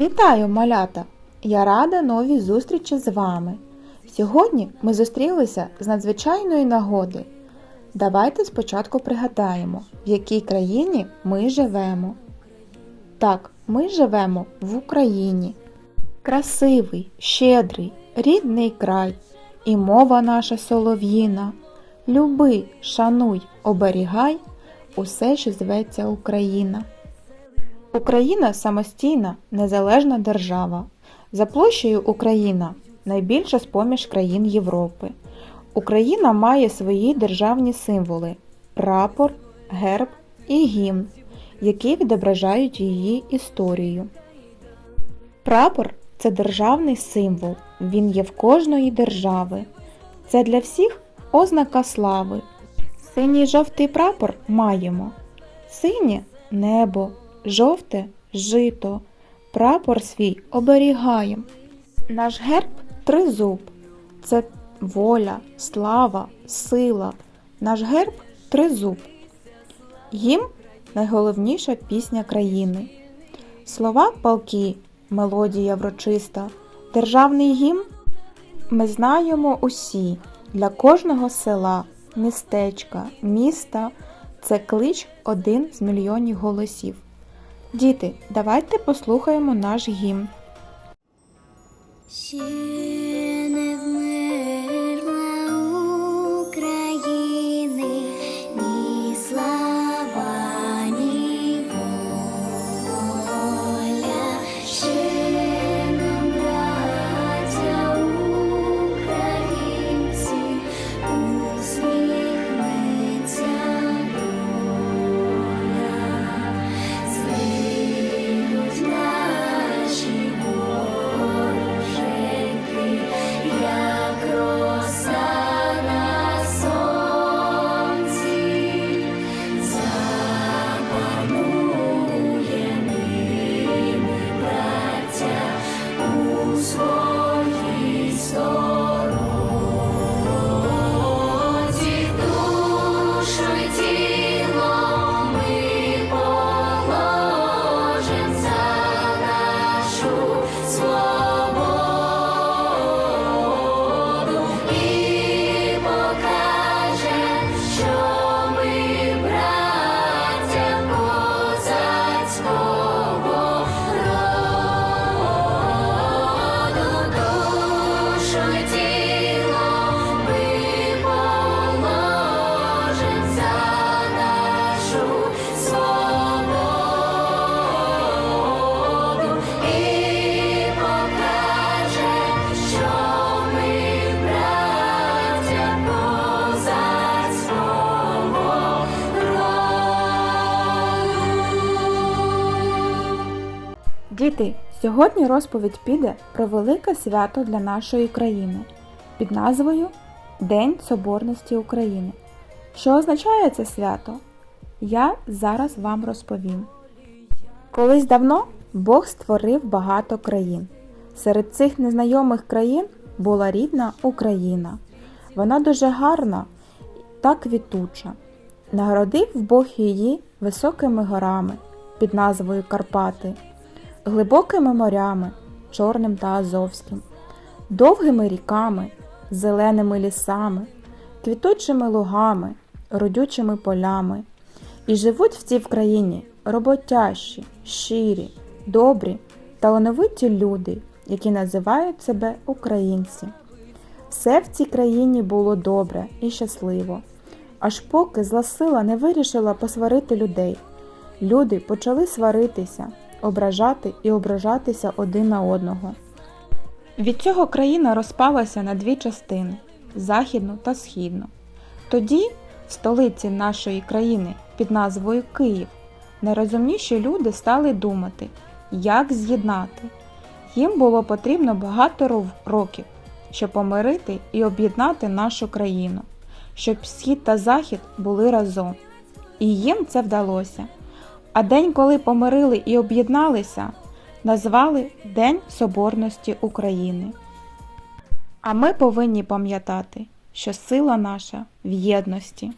Вітаю, малята! Я рада новій зустрічі з вами. Сьогодні ми зустрілися з надзвичайної нагоди. Давайте спочатку пригадаємо, в якій країні ми живемо. Так, ми живемо в Україні. Красивий, щедрий, рідний край, і мова наша солов'їна. Люби, шануй, оберігай усе, що зветься Україна. Україна самостійна, незалежна держава. За площею Україна найбільша з поміж країн Європи. Україна має свої державні символи прапор, герб і гімн, які відображають її історію. Прапор це державний символ, він є в кожної держави. Це для всіх ознака слави. Синій жовтий прапор маємо. Синє небо, жовте жито. Прапор свій оберігаєм. Наш герб тризуб. Це воля, слава, сила. Наш герб тризуб. Гімн найголовніша пісня країни. Слова палки, мелодія врочиста. Державний гімн ми знаємо усі. Для кожного села, містечка, міста це клич один з мільйонів голосів. Діти, давайте послухаємо наш гімн. Діти, сьогодні розповідь піде про велике свято для нашої країни під назвою День Соборності України. Що означає це свято? Я зараз вам розповім. Колись давно Бог створив багато країн. Серед цих незнайомих країн була рідна Україна. Вона дуже гарна та квітуча. Нагородив Бог її високими горами під назвою Карпати, глибокими морями, Чорним та Азовським, довгими ріками, зеленими лісами, квітучими лугами, родючими полями. І живуть в цій країні роботящі, щирі, добрі, талановиті люди, які називають себе українці. Все в цій країні було добре і щасливо, аж поки зла сила не вирішила посварити людей. Люди почали сваритися, ображати і ображатися один на одного. Від цього країна розпалася на дві частини західну та східну. Тоді в столиці нашої країни під назвою Київ найрозумніші люди стали думати, як з'єднати. Їм було потрібно багато років, щоб помирити і об'єднати нашу країну, щоб схід та захід були разом. І їм це вдалося. А день, коли помирили і об'єдналися, назвали День Соборності України. А ми повинні пам'ятати, що сила наша в єдності.